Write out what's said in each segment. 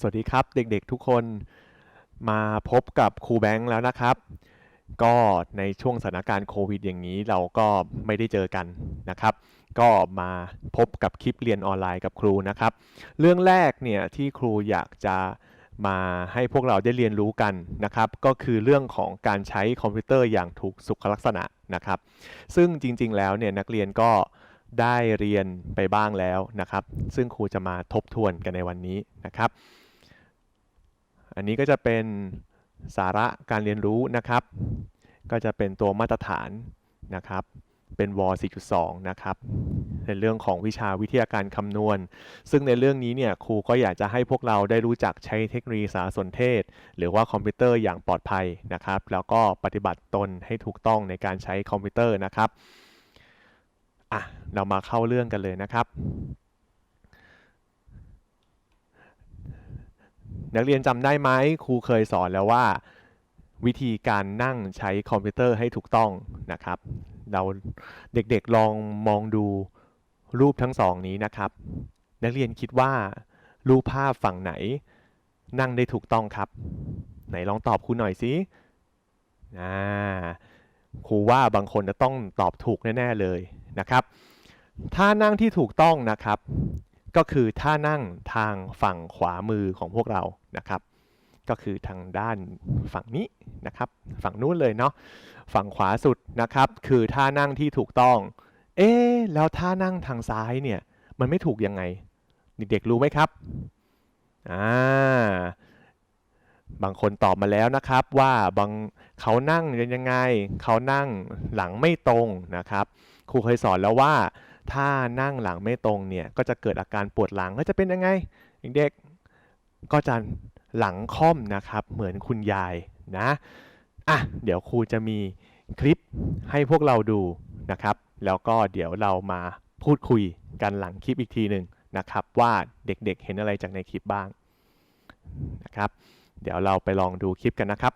สวัสดีครับเด็กๆทุกคนมาพบกับครูแบงค์แล้วนะครับ ก็ในช่วงสถานการณ์โควิดอย่างนี้เราก็ไม่ได้เจอกันนะครับ ก็มาพบกับคลิปเรียนออนไลน์กับครูนะครับ เรื่องแรกเนี่ยที่ครูอยากจะมาให้พวกเราได้เรียนรู้กันนะครับ ก็คือเรื่องของการใช้คอมพิวเตอร์อย่างถูกสุขลักษณะนะครับ ซึ่งจริงๆแล้วเนี่ยนักเรียนก็ได้เรียนไปบ้างแล้วนะครับ ซึ่งครูจะมาทบทวนกันในวันนี้นะครับ อันนี้ก็จะเป็นสาระการเรียนรู้นะครับ ก็จะเป็นตัวมาตรฐานนะครับ เป็นว4.2 นะครับ ในเรื่องของวิชาวิทยาการคำนวณ ซึ่งในเรื่องนี้เนี่ยครูก็อยากจะให้พวกเราได้รู้จักใช้เทคโนโลยีสารสนเทศ หรือว่าคอมพิวเตอร์อย่างปลอดภัยนะครับ แล้วก็ปฏิบัติตนให้ถูกต้องในการใช้คอมพิวเตอร์นะครับอะเรามาเข้าเรื่องกันเลยนะครับ นักเรียนจำได้ไหมครูเคยสอนแล้วว่า วิธีการนั่งใช้คอมพิวเตอร์ให้ถูกต้องนะครับ เราเด็กๆลองมองดูรูปทั้งสองนี้นะครับ นักเรียนคิดว่า รูปภาพฝั่งไหน นั่งได้ถูกต้องครับ ไหนลองตอบครูหน่อยสิอ่าครูว่าบางคนจะต้องตอบถูกแน่ ๆ เลยนะครับท่านั่งที่ถูกต้องนะครับ ก็คือท่านั่งทางฝั่งขวามือของพวกเรานะครับ ก็คือทางด้านฝั่งนี้นะครับ ฝั่งนู้นเลยเนาะฝั่งขวาสุดนะครับ คือท่านั่งที่ถูกต้อง เอ๊แล้วท่านั่งทางซ้ายเนี่ยมันไม่ถูกยังไง เด็กๆรู้ไหมครับอ่าบางคนตอบมาแล้วนะครับว่าบางเขานั่งยังไง เขานั่งหลังไม่ตรงนะครับ ครูเคยสอนแล้วว่า ถ้านั่งหลังไม่ตรงเนี่ยก็จะเกิดอาการปวดหลังก็จะเป็นยังไงเด็กๆก็จะหลังค่อมนะครับ เหมือนคุณยายนะอะเดี๋ยวครูจะมีคลิปให้พวกเราดูนะครับ แล้วก็เดี๋ยวเรามาพูดคุยกันหลังคลิปอีกทีหนึ่งนะครับ ว่าเด็กๆเห็นอะไรจากในคลิปบ้างนะครับ เดี๋ยวเราไปลองดูคลิปกันนะครับ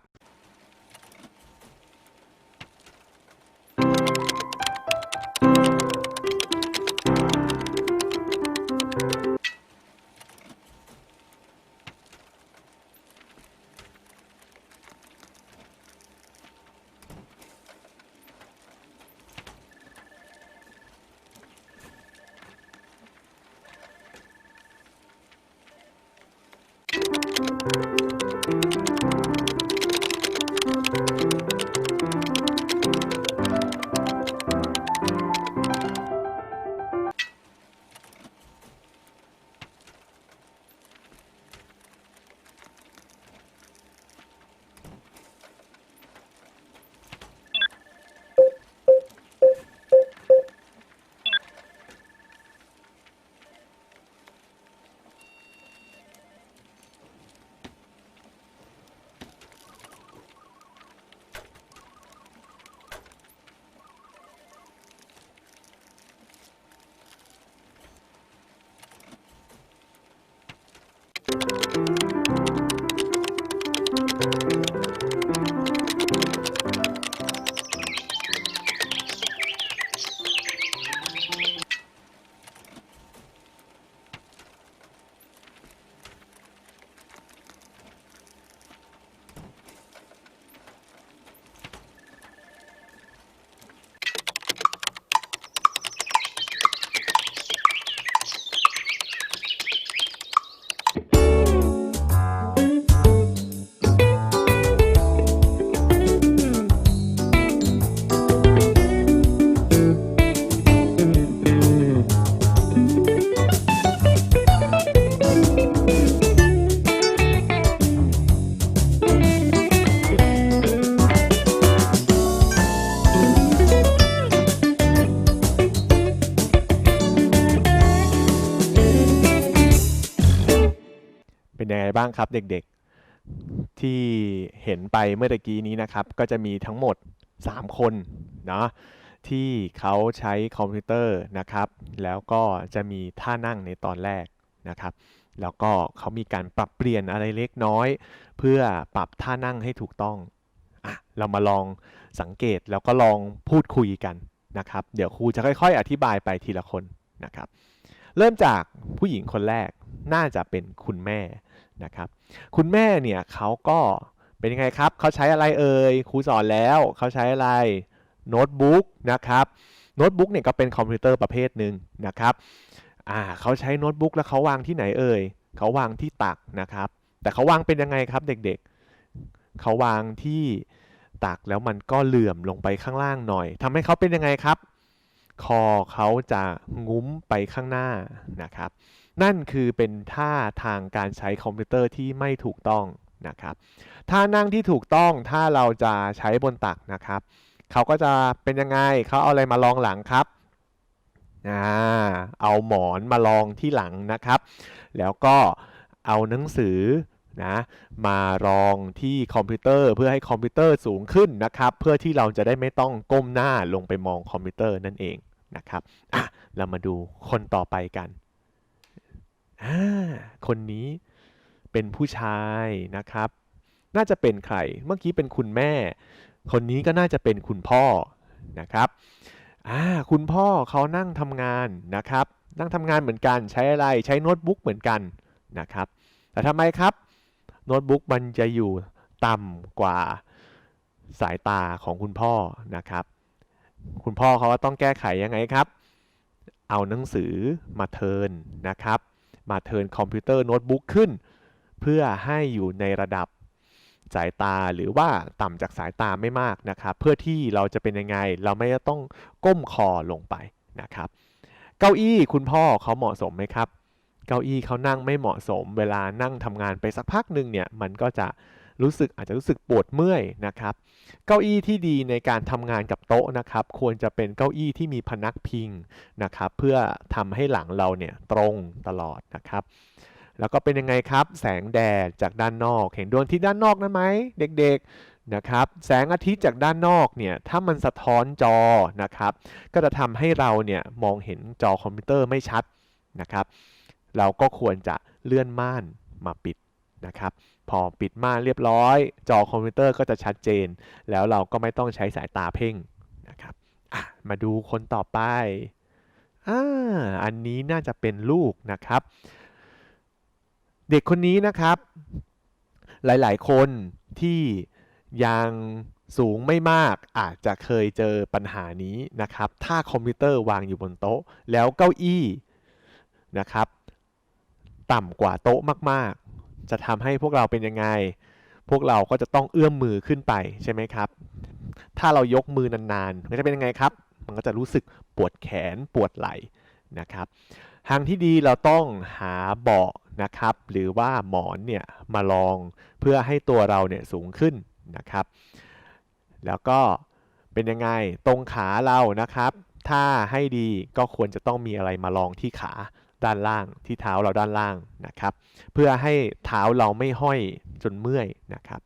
ครับเด็กๆที่เห็นไปเมื่อตะกี้นี้นะครับ ก็จะมีทั้งหมด 3 คนเนาะที่เขาใช้คอมพิวเตอร์นะครับ แล้วก็จะมีท่านั่งในตอนแรกนะครับ แล้วก็เขามีการปรับเปลี่ยนอะไรเล็กน้อย เพื่อปรับท่านั่งให้ถูกต้องอะเรามาลองสังเกตแล้วก็ลองพูดคุยกันนะครับ เดี๋ยวครูจะค่อย ๆ อธิบายไปทีละคนนะครับ เริ่มจากผู้หญิงคนแรกน่าจะเป็นคุณแม่ นะครับ คุณแม่เนี่ยเขาก็เป็นยังไงครับ เขาใช้อะไรเอ่ยครูสอนแล้วเขาใช้อะไรโน้ตบุ๊กนะครับโน้ตบุ๊กเนี่ยก็เป็นคอมพิวเตอร์ประเภทหนึ่งนะครับอ่าเขาใช้โน้ตบุ๊กแล้วเขาวางที่ไหนเอ่ยเขาวางที่ตักนะครับ แต่เขาวางเป็นยังไงครับเด็กๆ เขาวางที่ตักแล้วมันก็เหลื่อมลงไปข้างล่างหน่อยทำให้เขาเป็นยังไงครับ คอเขาจะงุ้มไปข้างหน้านะครับ นั่นคือเป็นท่าทางการใช้คอมพิวเตอร์ที่ไม่ถูกต้องนะครับท่านั่งที่ถูกต้องถ้าเราจะใช้บนตักนะครับเขาก็จะเป็นยังไงเขาเอาอะไรมารองหลังครับอ่าเอาหมอนมารองที่หลังนะครับ แล้วก็เอาหนังสือนะมารองที่คอมพิวเตอร์เพื่อให้คอมพิวเตอร์สูงขึ้นนะครับ เพื่อที่เราจะได้ไม่ต้องก้มหน้าลงไปมองคอมพิวเตอร์นั่นเองนะครับอะเรามาดูคนต่อไปกัน อ่าคนนี้เป็นผู้ชายนะครับ น่าจะเป็นใคร เมื่อกี้เป็นคุณแม่ คนนี้ก็น่าจะเป็นคุณพ่อนะครับอ่าคุณพ่อเขานั่งทำงานนะครับ นั่งทำงานเหมือนกัน ใช้อะไร ใช้โน้ตบุ๊กเหมือนกันนะครับ แต่ทำไมครับ โน้ตบุ๊กมันจะอยู่ต่ำกว่าสายตาของคุณพ่อนะครับ คุณพ่อเขาต้องแก้ไขยังไงครับ เอาหนังสือมาเทินนะครับ มาเทินคอมพิวเตอร์โน้ตบุ๊กขึ้น เพื่อให้อยู่ในระดับสายตาหรือว่าต่ำจากสายตาไม่มากนะครับเพื่อที่เราจะเป็นยังไงเราไม่ต้องก้มคอลงไปนะครับ เก้าอี้คุณพ่อเขาเหมาะสมไหมครับ เก้าอี้เขานั่งไม่เหมาะสม เวลานั่งทำงานไปสักพักหนึ่งเนี่ยมันก็จะ รู้สึกอาจจะรู้สึกปวดเมื่อยนะครับ เก้าอี้ที่ดีในการทำงานกับโต๊ะนะครับ ควรจะเป็นเก้าอี้ที่มีพนักพิงนะครับ เพื่อทำให้หลังเราเนี่ยตรงตลอดนะครับ แล้วก็เป็นยังไงครับ แสงแดดจากด้านนอก เห็นดวงอาที่ด้านนอกนั้นไหมเด็กๆนะครับ แสงอาทิตย์จากด้านนอกเนี่ยถ้ามันสะท้อนจอนะครับ ก็จะทำให้เราเนี่ยมองเห็นจอคอมพิวเตอร์ไม่ชัดนะครับ เราก็ควรจะเลื่อนม่านมาปิดนะครับ พอปิดม่านเรียบร้อย จอคอมพิวเตอร์ก็จะชัดเจน แล้วเราก็ไม่ต้องใช้สายตาเพ่งนะครับมาดูคนต่อไปอ่าอันนี้น่าจะเป็นลูกนะครับ เด็กคนนี้นะครับ หลายๆ คนที่ยังสูงไม่มากอาจจะเคยเจอปัญหานี้นะครับ ถ้าคอมพิวเตอร์วางอยู่บนโต๊ะ แล้วเก้าอี้นะครับ ต่ำกว่าโต๊ะมาก จะทำให้พวกเราเป็นยังไง พวกเราก็จะต้องเอื้อมมือขึ้นไปใช่ไหมครับ ถ้าเรายกมือนานๆมันจะเป็นยังไงครับ มันก็จะรู้สึกปวดแขนปวดไหล่นะครับ ทางที่ดีเราต้องหาเบาะนะครับ หรือว่าหมอนเนี่ยมาลองเพื่อให้ตัวเราเนี่ยสูงขึ้นนะครับ แล้วก็เป็นยังไงตรงขาเรานะครับ ถ้าให้ดีก็ควรจะต้องมีอะไรมาลองที่ขา ด้านล่างที่เท้าเราด้านล่างนะครับ เพื่อให้เท้าเราไม่ห้อยจนเมื่อยนะครับ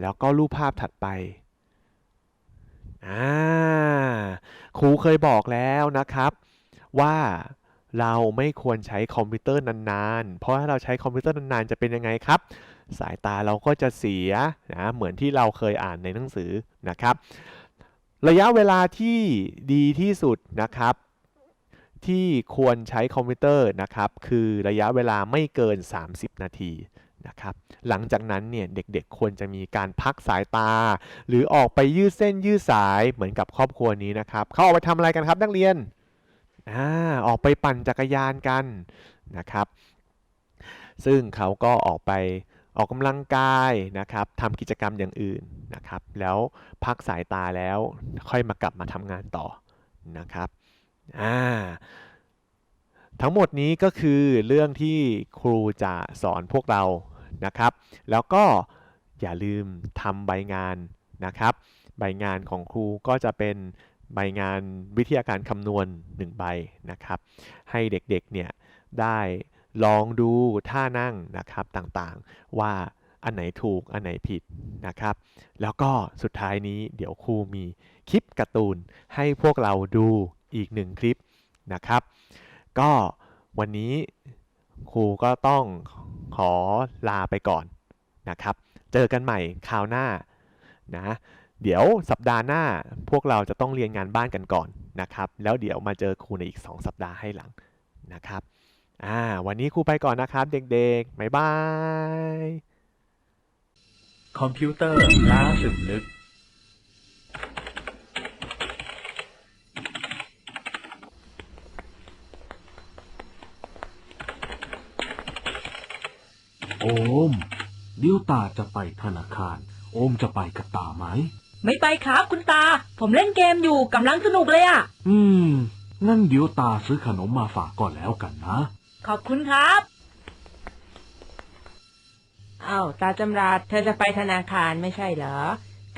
แล้วก็รูปภาพถัดไปอ่าครูเคยบอกแล้วนะครับ ว่าเราไม่ควรใช้คอมพิวเตอร์นานๆ เพราะถ้าเราใช้คอมพิวเตอร์นานๆ จะเป็นยังไงครับ สายตาเราก็จะเสียนะเหมือนที่เราเคยอ่านในหนังสือนะครับ ระยะเวลาที่ดีที่สุดนะครับ ที่ควรใช้คอมพิวเตอร์นะครับคือระยะเวลาไม่เกิน 30 นาทีนะครับหลังจากนั้นเนี่ยเด็กๆควรจะมีการพักสายตา หรือออกไปยืดเส้นยืดสายเหมือนกับครอบครัวนี้นะครับเขาออกไปทำอะไรกันครับนักเรียนอ่าออกไปปั่นจักรยานกันนะครับ ซึ่งเขาก็ออกไปออกกำลังกายนะครับทำกิจกรรมอย่างอื่นนะครับ แล้วพักสายตาแล้วค่อยมากลับมาทำงานต่อนะครับ อ่าทั้งหมดนี้ก็คือเรื่องที่ครูจะสอนพวกเรานะครับ แล้วก็อย่าลืมทำใบงานนะครับ ใบงานของครูก็จะเป็นใบงานวิทยาการคำนวณ 1 ใบนะครับ ให้เด็กๆเนี่ยได้ลองดูท่านั่งนะครับต่างๆ ว่าอันไหนถูกอันไหนผิดนะครับ แล้วก็สุดท้ายนี้เดี๋ยวครูมีคลิปการ์ตูนให้พวกเราดู อีกหนึ่งคลิปนะครับ ก็วันนี้ครูก็ต้องขอลาไปก่อนนะครับ เจอกันใหม่คราวหน้านะเดี๋ยวสัปดาห์หน้าพวกเราจะต้องเรียนงานบ้านกันก่อนนะครับ แล้วเดี๋ยวมาเจอครูในอีก 2 สัปดาห์ให้หลังนะครับอ่าวันนี้ครูไปก่อนนะครับเด็กๆบ๊ายบาย คอมพิวเตอร์ล้าสึมลึก อม เดี๋ยวตาจะไปธนาคาร โอมจะไปกับตาไหม ไม่ไปครับคุณตา ผมเล่นเกมอยู่กำลังสนุกเลยอะ่ะอืม งั้นเดี๋ยวตาซื้อขนมมาฝากก่อนแล้วกันนะ ขอบคุณครับอ้าวตาจำราดเธอจะไปธนาคารไม่ใช่เหรอ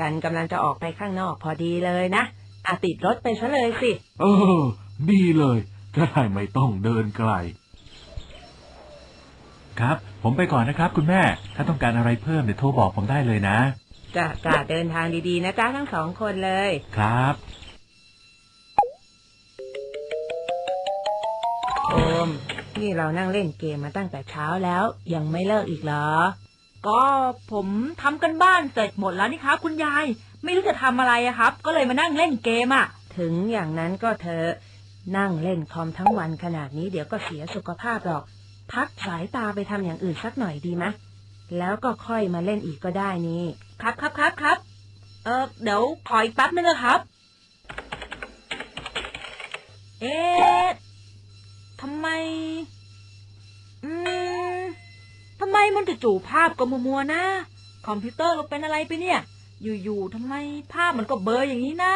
กันกำลังจะออกไปข้างนอกพอดีเลยนะอาติดรถไปซะเลยสิ เออ ดีเลย จะได้ไม่ต้องเดินไกล ครับ ผมไปก่อนนะครับ คุณแม่ ถ้าต้องการอะไรเพิ่มเดี๋ยวโทรบอกผมได้เลยนะจะจะเดินทางดีๆนะจ๊ะทั้งสองคนเลย ครับ โอม นี่เรานั่งเล่นเกมมาตั้งแต่เช้าแล้ว ยังไม่เลิกอีกเหรอ ก็ผมทำกันบ้านเสร็จหมดแล้วนี่ครับคุณยาย ไม่รู้จะทำอะไรอะครับ ก็เลยมานั่งเล่นเกมอะถึงอย่างนั้นก็เธอะนั่งเล่นคอมทั้งวันขนาดนี้เดี๋ยวก็เสียสุขภาพหรอก พักสายตาไปทำอย่างอื่นสักหน่อยดีไหมแล้วก็ค่อยมาเล่นอีกก็ได้นี่ ครับครับครับครับ เออเดี๋ยวขออีกแป๊บนึงนะครับ เอ๊ะทำไม อืมทำไมมันจู่ๆภาพก็มัวๆนะ คอมพิวเตอร์เราเป็นอะไรไปเนี่ย อยู่ๆทำไมภาพมันก็เบลออย่างนี้นะ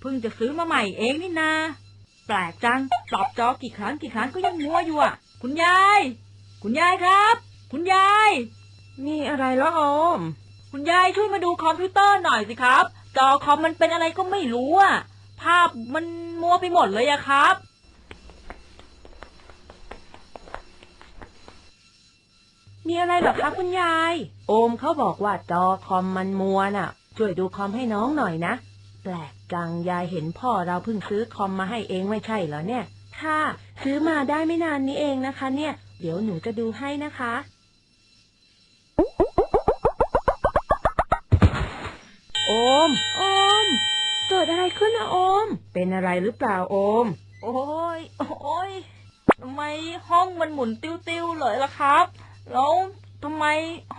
เพิ่งจะซื้อมาใหม่เองนี่นา แปลกจัง ปรับจอกี่ครั้งกี่ครั้งก็ยังมัวอยู่อะ คุณยาย คุณยายครับ คุณยาย นี่อะไรเหรอโอม คุณยายช่วยมาดูคอมพิวเตอร์หน่อยสิครับ จอคอมมันเป็นอะไรก็ไม่รู้อะภาพมันมัวไปหมดเลยอะครับ มีอะไรเหรอคะคุณยาย โอมเขาบอกว่าจอคอมมันมัวน่ะ ช่วยดูคอมให้น้องหน่อยนะ แปลกจังยายเห็นพ่อเราเพิ่งซื้อคอมมาให้เองไม่ใช่เหรอเนี่ย ค่ะ ซื้อมาได้ไม่นานนี้เองนะคะเนี่ย เดี๋ยวหนูจะดูให้นะคะ โอม โอม เกิดอะไรขึ้นนะโอม เป็นอะไรหรือเปล่าโอม โอ้ย โอ้ยทำไมห้องมันหมุนติ้วๆเลยล่ะครับ แล้วทำไม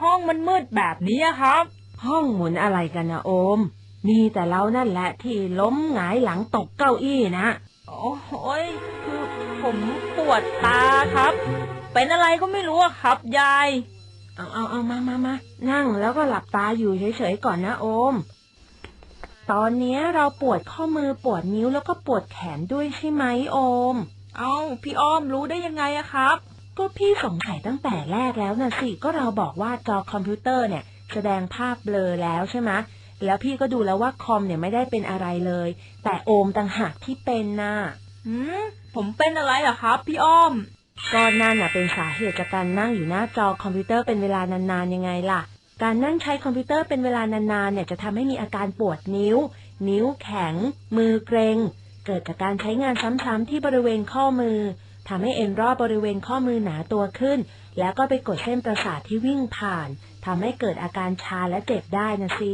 ห้องมันมืดแบบนี้อะครับ ห้องหมุนอะไรกันนะโอม มีแต่เรานั่นแหละที่ล้มหงายหลังตกเก้าอี้นะ โอ้ยคือ ผมปวดตาครับ เป็นอะไรก็ไม่รู้อะครับยาย เอาเอาเอามามามานั่งแล้วก็หลับตาอยู่เฉยๆก่อนนะโอม ตอนนี้เราปวดข้อมือปวดนิ้วแล้วก็ปวดแขนด้วยใช่ไหมโอม เอาพี่อ้อมรู้ได้ยังไงอะครับ ก็พี่สงสัยตั้งแต่แรกแล้วนะสิ ก็เราบอกว่าจอคอมพิวเตอร์เนี่ย แสดงภาพเบลอแล้วใช่ไหมแล้วพี่ก็ดูแล้วว่าคอมเนี่ยไม่ได้เป็นอะไรเลย แต่โอมต่างหากที่เป็นน่ะหืม ผมเป็นอะไรเหรอครับ พี่อ้อม ก็นั่นน่ะเป็นสาเหตุจากการนั่งอยู่หน้าจอคอมพิวเตอร์เป็นเวลานานๆยังไงล่ะ การนั่งใช้คอมพิวเตอร์เป็นเวลานานๆเนี่ยจะทำให้มีอาการปวดนิ้ว นิ้วแข็ง มือเกร็ง เกิดจากการใช้งานซ้ำๆที่บริเวณข้อมือทำให้เอ็นรอบบริเวณข้อมือหนาตัวขึ้น แล้วก็ไปกดเส้นประสาทที่วิ่งผ่านทำให้เกิดอาการชาและเจ็บได้นะสิ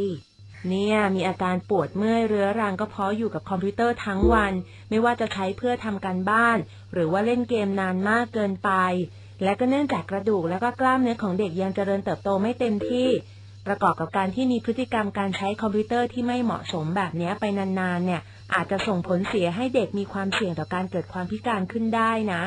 เนี่ยมีอาการปวดเมื่อยเรื้อรังก็เพราะอยู่กับคอมพิวเตอร์ทั้งวัน ไม่ว่าจะใช้เพื่อทำการบ้าน หรือว่าเล่นเกมนานมากเกินไป และก็เนื่องจากกระดูกและก็กล้ามเนื้อของเด็กยังเจริญเติบโตไม่เต็มที่ ประกอบกับการที่มีพฤติกรรมการใช้คอมพิวเตอร์ที่ไม่เหมาะสมแบบนี้ไปนานๆเนี่ยอาจจะส่งผลเสียให้เด็กมีความเสี่ยงต่อการเกิดความพิการขึ้นได้นะ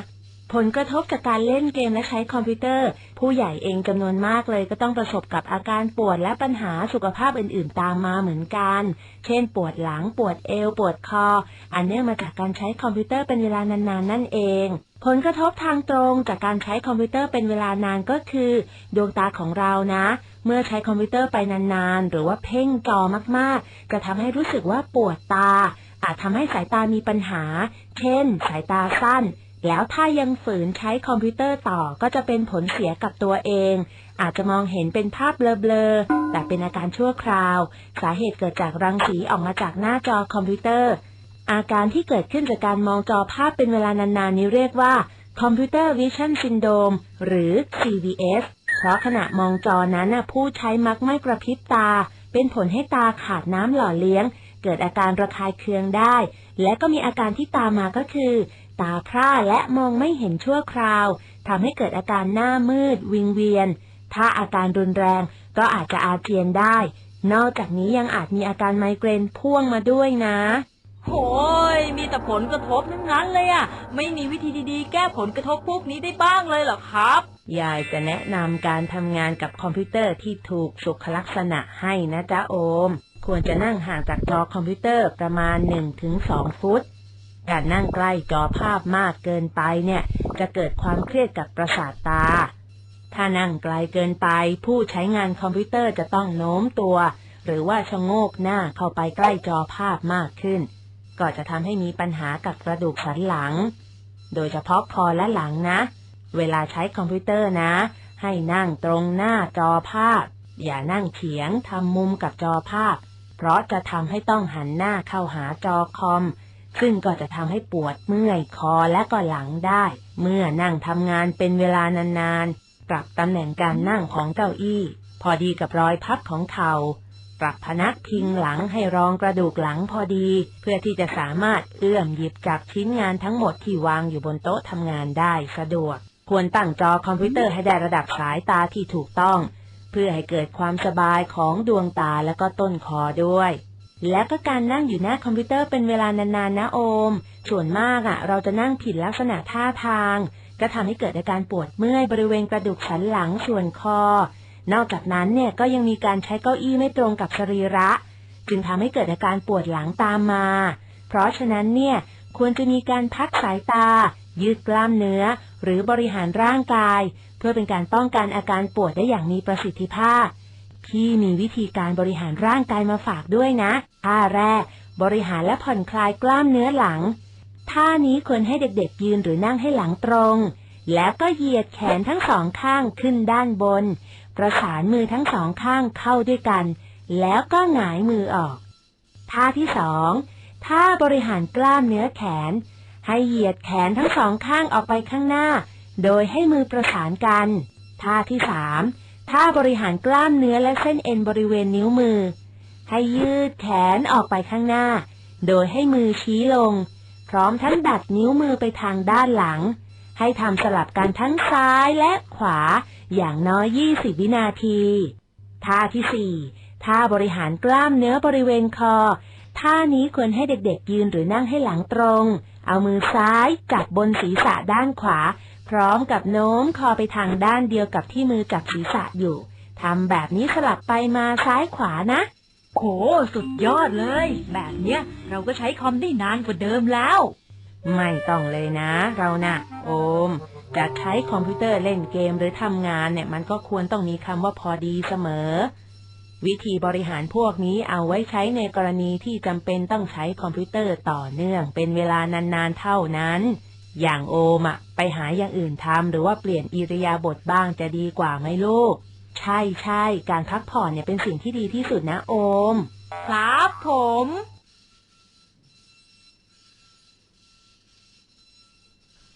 ผลกระทบจากการเล่นเกมและใช้คอมพิวเตอร์ ผู้ใหญ่เองจำนวนมากเลยก็ต้องประสบกับอาการปวดและปัญหาสุขภาพอื่นๆ ตามมาเหมือนกัน เช่น ปวดหลังปวดเอว ปวดคอ อันเนื่องมาจากการใช้คอมพิวเตอร์เป็นเวลานานๆนั่นเองผลกระทบทางตรงจากการใช้คอมพิวเตอร์เป็นเวลานานก็คือ ดวงตาของเรานะ เมื่อใช้คอมพิวเตอร์ไปนานๆ หรือว่าเพ่งจอมากๆ จะทำให้รู้สึกว่าปวดตา อาจทำให้สายตามีปัญหา เช่น สายตาสั้น แล้วถ้ายังฝืนใช้คอมพิวเตอร์ต่อก็จะเป็นผลเสียกับตัวเอง อาจจะมองเห็นเป็นภาพเบลอๆ แต่เป็นอาการชั่วคราว สาเหตุเกิดจากรังสีออกมาจากหน้าจอคอมพิวเตอร์ อาการที่เกิดขึ้นจากการมองจอภาพเป็นเวลานานๆนี้เรียกว่า Computer Vision Syndrome หรือ CVS เพราะขณะมองจอนั้นผู้ใช้มักไม่กระพริบตา เป็นผลให้ตาขาดน้ำหล่อเลี้ยง เกิดอาการระคายเคืองได้ และก็มีอาการที่ตามมาก็คือ ตาพร่าและมองไม่เห็นชั่วคราวทำให้เกิดอาการหน้ามืด วิงเวียน ถ้าอาการรุนแรงก็อาจจะอาเจียนได้ นอกจากนี้ยังอาจมีอาการไมเกรนพ่วงมาด้วยนะโหยมีแต่ผลกระทบทั้งนั้นเลยอะไม่มีวิธีดีๆ แก้ผลกระทบพวกนี้ได้บ้างเลยเหรอครับ ยายจะแนะนำการทำงานกับคอมพิวเตอร์ที่ถูกสุขลักษณะให้นะจ๊ะโอม ควรจะนั่งห่างจากจอคอมพิวเตอร์ประมาณ 1-2 ฟุต การนั่งใกล้จอภาพมากเกินไปเนี่ย จะเกิดความเครียดกับประสาทตา ถ้านั่งไกลเกินไป ผู้ใช้งานคอมพิวเตอร์จะต้องโน้มตัว หรือว่าชะโงกหน้าเข้าไปใกล้จอภาพมากขึ้น ก็จะทำให้มีปัญหากับกระดูกสันหลัง โดยเฉพาะคอและหลังนะ เวลาใช้คอมพิวเตอร์นะ ให้นั่งตรงหน้าจอภาพ อย่านั่งเฉียงทำมุมกับจอภาพ เพราะจะทำให้ต้องหันหน้าเข้าหาจอคอม ซึ่งก็จะทำให้ปวดเมื่อยคอและก็หลังได้ เมื่อนั่งทำงานเป็นเวลานานๆ ปรับตำแหน่งการนั่งของเก้าอี้ พอดีกับรอยพับของเข่า ปรับพนักพิงหลังให้รองกระดูกหลังพอดี เพื่อที่จะสามารถเอื้อมหยิบจับชิ้นงานทั้งหมดที่วางอยู่บนโต๊ะทำงานได้สะดวก ควรตั้งจอคอมพิวเตอร์ให้ได้ระดับสายตาที่ถูกต้อง เพื่อให้เกิดความสบายของดวงตาและก็ต้นคอด้วย และก็การนั่งอยู่หน้าคอมพิวเตอร์เป็นเวลานานๆนะโอม ส่วนมากอะ เราจะนั่งผิดลักษณะท่าทาง ก็ทำให้เกิดอาการปวดเมื่อยบริเวณกระดูกสันหลังส่วนคอ นอกจากนั้นเนี่ยก็ยังมีการใช้เก้าอี้ไม่ตรงกับสรีระ จึงทำให้เกิดอาการปวดหลังตามมา เพราะฉะนั้นเนี่ยควรจะมีการพักสายตา ยืดกล้ามเนื้อ หรือบริหารร่างกาย เพื่อเป็นการป้องกันอาการปวดได้อย่างมีประสิทธิภาพ ที่มีวิธีการบริหารร่างกายมาฝากด้วยนะท่าแรก บริหารและผ่อนคลายกล้ามเนื้อหลัง ท่านี้ควรให้เด็กๆยืนหรือนั่งให้หลังตรง แล้วก็เหยียดแขนทั้งสองข้างขึ้นด้านบน ประสานมือทั้งสองข้างเข้าด้วยกัน แล้วก็หงายมือออก ท่าที่สองท่าบริหารกล้ามเนื้อแขน ให้เหยียดแขนทั้งสองข้างออกไปข้างหน้า โดยให้มือประสานกัน ท่าที่สาม ท่าบริหารกล้ามเนื้อและเส้นเอ็นบริเวณนิ้วมือ ให้ยืดแขนออกไปข้างหน้า โดยให้มือชี้ลง พร้อมทั้งดัดนิ้วมือไปทางด้านหลัง ให้ทำสลับกันทั้งซ้ายและขวาอย่างน้อย 20 วินาที ท่าที่สี่ท่าบริหารกล้ามเนื้อบริเวณคอ ท่านี้ควรให้เด็กๆยืนหรือนั่งให้หลังตรง เอามือซ้ายจับบนศีรษะด้านขวา ร้อมกับโน้มคอไปทางด้านเดียวกับที่มือจับศีรษะอยู่ทำแบบนี้สลับไปมาซ้ายขวานะโหสุดยอดเลย แบบเนี้ยเราก็ใช้คอมได้นานกว่าเดิมแล้ว ไม่ต้องเลยนะ เรานะ่ะ โอม จะใช้คอมพิวเตอร์เล่นเกมหรือทำงานเนี่ย มันก็ควรต้องมีคำว่าพอดีเสมอ วิธีบริหารพวกนี้เอาไว้ใช้ในกรณีที่จำเป็นต้องใช้คอมพิวเตอร์ต่อเนื่อง เป็นเวลานานๆเท่านั้น อย่างโอมอะไปหาอย่างอื่นทำหรือว่าเปลี่ยนอิริยาบถบ้างจะดีกว่าไหมลูก ใช่ใช่การพักผ่อนเนี่ยเป็นสิ่งที่ดีที่สุดนะโอม ครับผม